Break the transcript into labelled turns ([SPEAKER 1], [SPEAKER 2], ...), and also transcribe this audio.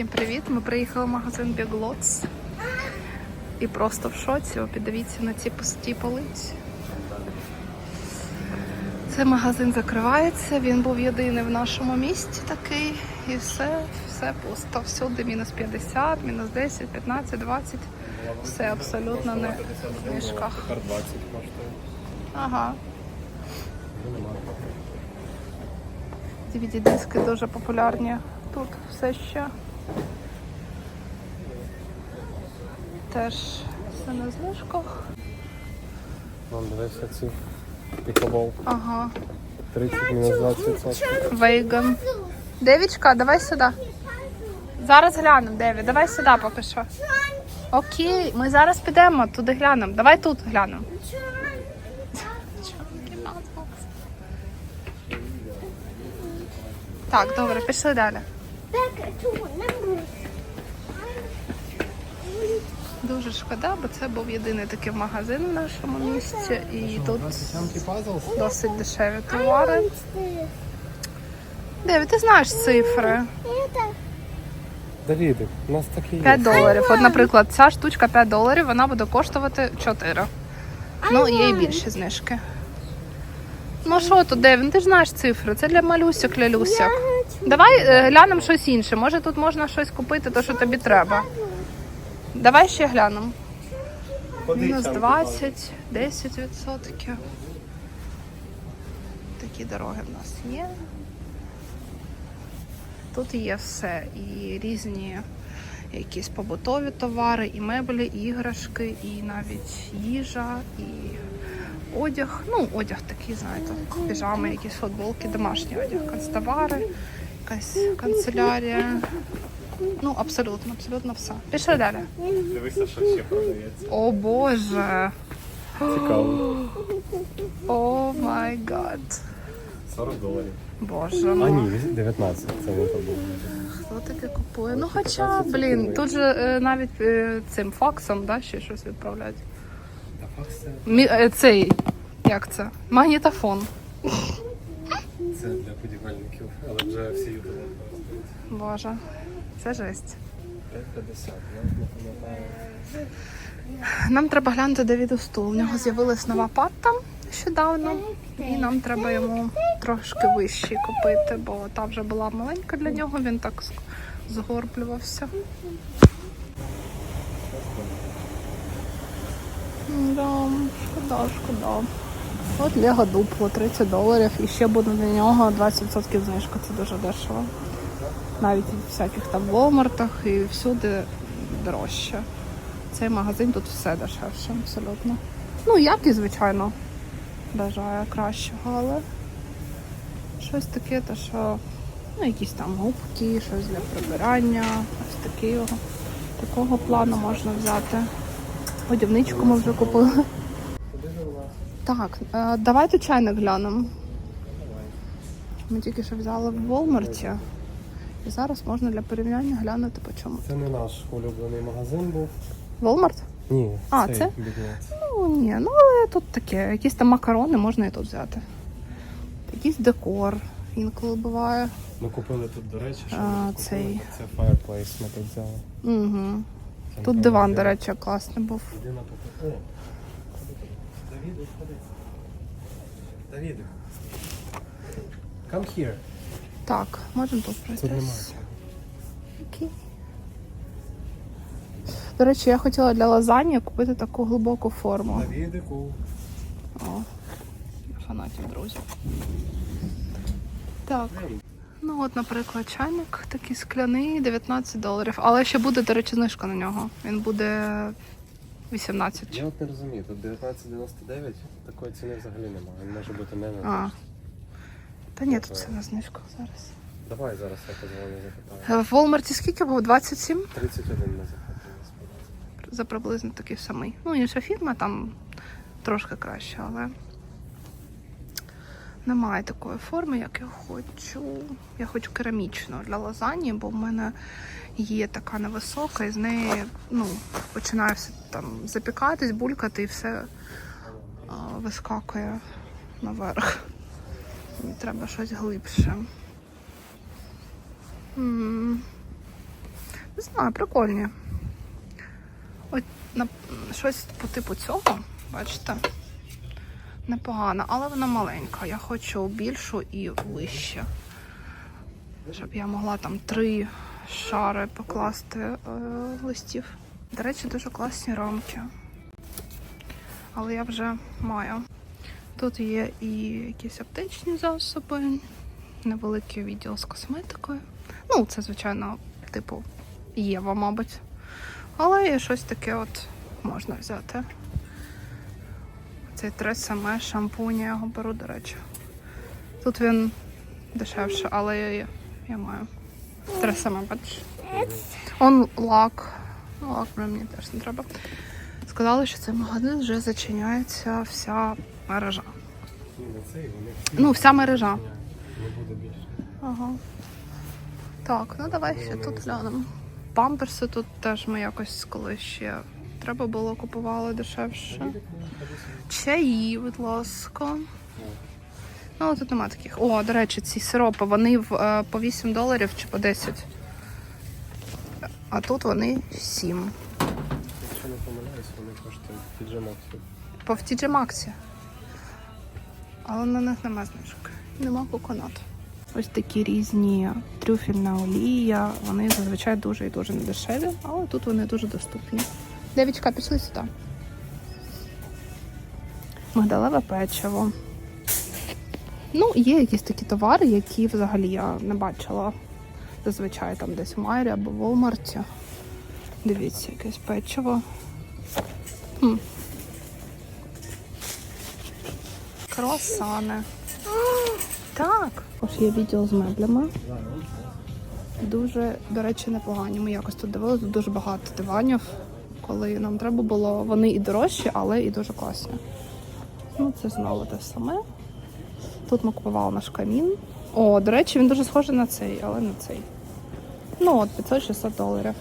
[SPEAKER 1] Всім привіт! Ми приїхали в магазин Lots і просто в шоці. О, Піддивіться на ці пусті полиці. Цей магазин закривається. Він був єдиний в нашому місті такий. І все, все пусто. Всюди мінус 50, мінус 10, 15, 20. Все абсолютно не в знижках.
[SPEAKER 2] Тепер 20 коштує.
[SPEAKER 1] Ага.
[SPEAKER 2] Вже немає.
[SPEAKER 1] DVD-диски дуже популярні тут все ще. Теж все на знижках.
[SPEAKER 2] Вон дивися ці пікабол.
[SPEAKER 1] Ага.
[SPEAKER 2] 30 мінус 20%.
[SPEAKER 1] Вейган. Девічка, давай сюди. Зараз глянемо, Деві. Давай сюди поки що. Окей, ми зараз підемо туди глянемо. Давай тут глянемо. Так, добре, пішли далі. Дуже шкода, бо це був єдиний такий магазин в нашому місті, і тут досить дешеві товари. Деві, ти знаєш цифри.
[SPEAKER 3] Это
[SPEAKER 2] у нас такі є.
[SPEAKER 1] 5 доларів. От, наприклад, ця штучка 5 доларів, вона буде коштувати 4. Ну, є і більші знижки. Ну що тут, Девін, ти ж знаєш цифри, це для малюсок, для люсяк. Давай е, глянемо щось інше. Може тут можна щось купити, то що тобі треба. Давай ще глянемо. Мінус 20, 10 відсотків. Такі дороги в нас є. Тут є все. І різні якісь побутові товари, і меблі, і іграшки, і навіть їжа, і одяг. Ну, одяг такий, знаєте, піжами, якісь футболки, домашній одяг, канцтовари, якась канцелярія. Ну, абсолютно, абсолютно все. Пішли далі.
[SPEAKER 2] Дивися, що ще продається.
[SPEAKER 1] О Боже.
[SPEAKER 2] Цікаво.
[SPEAKER 1] О май гад.
[SPEAKER 2] 40 доларів.
[SPEAKER 1] Боже
[SPEAKER 2] А ні, 19. Це не було.
[SPEAKER 1] Хто таке купує? Ну хоча, блін, тут же е, навіть е, цим факсом да, ще щось відправляють.
[SPEAKER 2] Та факс це,
[SPEAKER 1] Мі, е, цей, як це? Магнітофон.
[SPEAKER 2] Це для будівельників, але вже всі ютубери користуються.
[SPEAKER 1] Боже, це жесть.
[SPEAKER 2] 5,50, я не пам'ятаю.
[SPEAKER 1] Нам треба глянути Давіду стул. У нього з'явилась нова патта нещодавно. І нам треба йому трошки вищий купити, бо та вже була маленька для нього, він так згорблювався. Да, шкода, шкода. От Лего дупло 30 доларів і ще буде на нього 20% знижка. Це дуже дешево. Навіть в всяких там волмартах і всюди дорожче. Цей магазин тут все дешевше, абсолютно. Ну, якість, звичайно, бажає кращого, але щось таке, то що ну, якісь там губки, щось для прибирання, ось такі. Такого плану можна взяти. Годівничку ми вже купили. Так, е, давайте чайник глянемо. Ми тільки що взяли в Волмарті. І зараз можна для порівняння глянути по чому.
[SPEAKER 2] Це не наш улюблений магазин був.
[SPEAKER 1] Волмарт?
[SPEAKER 2] Ні,
[SPEAKER 1] А,
[SPEAKER 2] цей
[SPEAKER 1] це?
[SPEAKER 2] Big
[SPEAKER 1] Ну ні, ну але тут таке, якісь там макарони можна і тут взяти. Якийсь декор інколи буває.
[SPEAKER 2] Ми купили тут, до речі, що
[SPEAKER 1] А,
[SPEAKER 2] ми купили, це Fireplace ми тут взяли.
[SPEAKER 1] Угу. Тут диван, до речі, класний був.
[SPEAKER 2] Іди на. О! Ходи. Давіду. Come here.
[SPEAKER 1] Так, можемо тут пройтись. Окей. До речі, я хотіла для лазаньї купити таку глибоку форму.
[SPEAKER 2] Давідику.
[SPEAKER 1] О, фанатів друзів. Так. Ну от, наприклад, чайник такий скляний, 19 доларів. Але ще буде, до речі, знижка на нього. Він буде 18.
[SPEAKER 2] Я от не розумію, тут 19,99, такої ціни взагалі немає. Він може бути не на
[SPEAKER 1] А. Та ні, тут все на знижку зараз.
[SPEAKER 2] Давай зараз я подзвоню запитаю.
[SPEAKER 1] Е, В Волмарті скільки було? 27?
[SPEAKER 2] 31 ми запитаю.
[SPEAKER 1] За приблизно такий самий. Ну, інша фірма там трошки краще, але немає такої форми, як я хочу. Я хочу керамічну для лазаньї, бо в мене є така невисока, і з неї ну, починає все там запікатись, булькати і все а, вискакує наверх. Мені треба щось глибше. Не знаю, прикольні. От на щось по типу цього, бачите? Непогано, але вона маленька. Я хочу більшу і вище. Щоб я могла там три шари покласти е, листів. До речі, дуже класні рамки. Але я вже маю. Тут є і якісь аптечні засоби, невеликий відділ з косметикою. Ну, це, звичайно, типу Єва, мабуть. Але є щось таке от можна взяти. Цей тресаме шампунь, я його беру, до речі. Тут він дешевше, але я, я маю. Тресаме, бачиш. Он лак. Лак мені теж не треба. Сказали, що цей магазин вже зачиняється вся мережа. Ну, вся мережа.
[SPEAKER 2] Не буде більше.
[SPEAKER 1] Ага. Так, ну давай ще тут глянемо. Памперси тут теж ми якось коли ще треба було купували дешевше. Чаї, будь ласка. Ну, тут нема таких. О, до речі, ці сиропи, вони в, е, по 8 доларів чи по 10. А тут вони 7.
[SPEAKER 2] Якщо не помиляюсь, вони коштують піджимок.
[SPEAKER 1] По в TJ Maxx. Але на них нема знижок. Нема коконат. Ось такі різні трюфельна олія. Вони зазвичай дуже і дуже недешеві, але тут вони дуже доступні. Девічка, пішли сюди. Мигдалеве печиво. Ну, є якісь такі товари, які взагалі я не бачила зазвичай там десь в Майрі або в Волмарті. Дивіться, якесь печиво. Хм. Круасани. Так. Ось є відділ з меблями. Дуже, до речі, непогані. Ми якось тут дивилися, дуже багато диванів. Коли нам треба було, вони і дорожчі, але і дуже класні. Ну, це знову те саме. Тут ми купували наш камін. О, до речі, він дуже схожий на цей, але не цей. Ну, от 500-600 доларів.